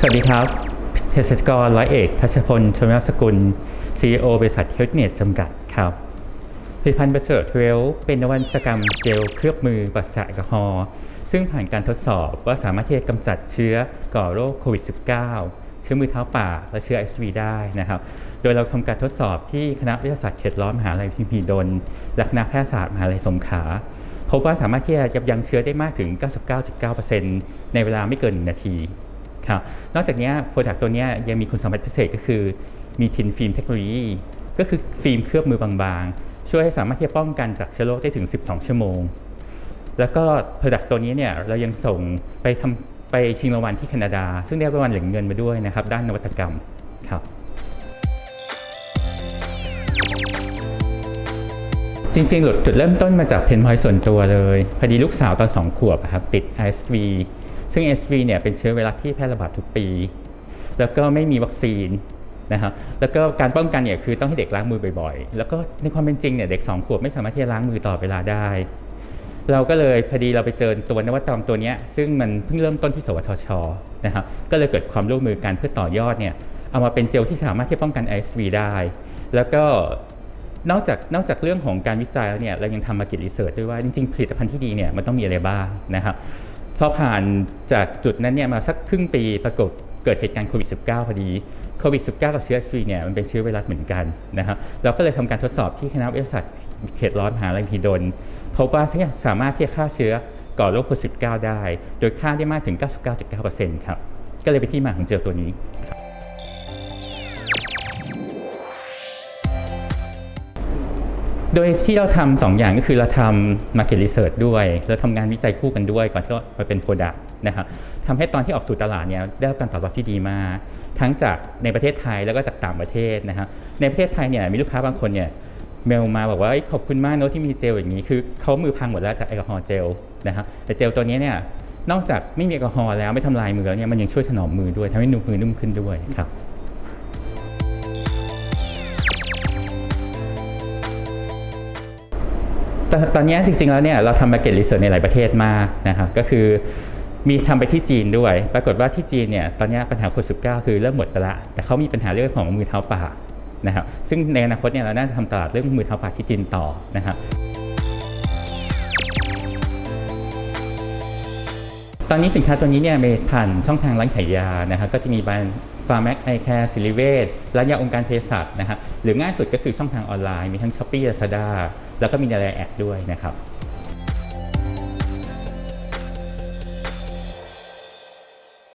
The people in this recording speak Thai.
สวัสดีครับเภสัชกรร้อยเอกทัชพลชมนสกุล CEO บริษัทเฮลท์เนจจำกัดครับผลิตภัณฑ์เบเซอร์เทลเป็นนวัตกรรมเจลเคลือบมือปราศจากแอลกอฮอล์ซึ่งผ่านการทดสอบว่าสามารถที่จะกำจัดเชื้อก่อโรคโควิด -19 เชื้อมือเท้าป่า และเชื้อ HIV ได้นะครับ โดยเราทำการทดสอบที่คณะวิทยาศาสตร์เขตร้อนมหาลัยพิมพีดลและคณะแพทยศาสตร์มหาลัยสงขลาพบว่าสามารถที่จะยับยั้งเชื้อได้มากถึง 99.9%ในเวลาไม่เกิน 1 นาที ครับนอกจากนี้โปรดักต์ตัวนี้ยังมีคุณสมบัติพิเศษก็คือมีทินฟิล์มเทคโนโลยี ก็คือฟิล์มเคลือบมือบางๆ ช่วยให้สามารถที่จะป้องกันจากเชื้อโรคได้ถึง 12 ชั่วโมง แล้วก็โปรดักต์ตัวนี้เนี่ยเรายังส่งไปทำไปชิงรางวัลที่แคนาดา ซึ่งได้รางวัลเหรียญเงินมาด้วยนะครับด้านนวัตกรรมครับจริงๆหลุดจุดเริ่มต้นมาจากเพนพอยส่วนตัวเลย พอดีลูกสาวตอนสองขวบครับติด ISV ซึ่ง SV เนี่ยเป็นเชื้อไวรัสที่แพร่ระบาดทุกปี แล้วก็ไม่มีวัคซีนนะครับแล้วก็การป้องกันเนี่ยคือต้องให้เด็กล้างมือบ่อยๆ แล้วก็ในความเป็นจริงเนี่ยเด็กสองขวบไม่สามารถที่จะล้างมือต่อเวลาได้ เราก็เลยพอดีเราไปเจอตัวนวัตกรรมตัวนี้ซึ่งมันเพิ่งเริ่มต้นที่สวทชนะครับก็เลยเกิดความร่วมมือกันเพื่อต่อยอดเนี่ยเอามาเป็นเจลที่สามารถที่ป้องกัน ISV ได้ แล้วก็นอกจากนอกจากเรื่องของการวิจัยแล้วเนี่ยเรายังทำมาเก็ตรีเสิร์ชด้วยว่าจริงๆ ผลิตภัณฑ์ที่ดีเนี่ยมันต้องมีอะไรบ้างนะครับ พอผ่านจากจุดนั้นเนี่ยมาสักครึ่งปีปรากฏเกิดเหตุการณ์โควิด -19 พอดีโควิด -19 กับเชื้อซีเนี่ยมันเป็นเชื้อไวรัสเหมือนกันนะครับเราก็เลยทำการทดสอบที่คณะวิทยาศาสตร์เขตร้อนมหาลัยพีดลพบว่าสามารถที่จะฆ่าเชื้อก่อโรคโควิด -19 ได้ โดยฆ่าได้มากถึง 99.9%ครับ ก็เลยเป็นที่มาของเจลตัวนี้ครับ โดยที่เราทำสองอย่างก็คือเราทำ market research ด้วยเราทำงานวิจัยคู่กันด้วยก่อนที่เราไปเป็น product นะครับทำให้ตอนที่ออกสู่ตลาดเนี่ยได้รับการตอบรับที่ดีมาก ทั้งจากในประเทศไทยแล้วก็จากต่างประเทศนะครับในประเทศไทยเนี่ยมีลูกค้าบางคนเนี่ยเมลมาบอกว่าเอ้ขอบคุณมากเนอะที่มีเจลอย่างนี้คือเขามือพังหมดแล้วจากแอลกอฮอล์เจลนะครับแต่เจลตัวนี้เนี่ยนอกจากไม่มีแอลกอฮอล์แล้วไม่ทำลายมือแล้วเนี่ยมันยังช่วยถนอมมือด้วยทำให้นุ่มือนุ่มขึ้นด้วยครับ ตอนนี้จริง ๆ แล้วเนี่ยเราทำมาเก็ตรีเสิร์ชในหลายประเทศมากนะครับก็คือมีทำไปที่จีนด้วย ปรากฏว่าที่จีนเนี่ยตอนนี้ปัญหาโควิด -19 คือเริ่มหมดไปละ แต่เขามีปัญหาเรื่องของมือเท้าปากนะครับ ซึ่งในอนาคตเนี่ยเราน่าจะทำตลาดเรื่องมือเท้าปากที่จีนต่อนะครับ ตอนนี้สินค้าตัวนี้เนี่ยมีผ่านช่องทางร้านขายยานะครับ ก็จะมีบรน ฟาร์แม็กไอแคร์ซิลิเวชร้านยาองค์การเภสัชนะครับหรือง่ายสุดก็คือช่องทางออนไลน์มีทั้งช้อปปี้ลาซาด้าแล้วก็มีในไลน์แอดด้วยนะครับ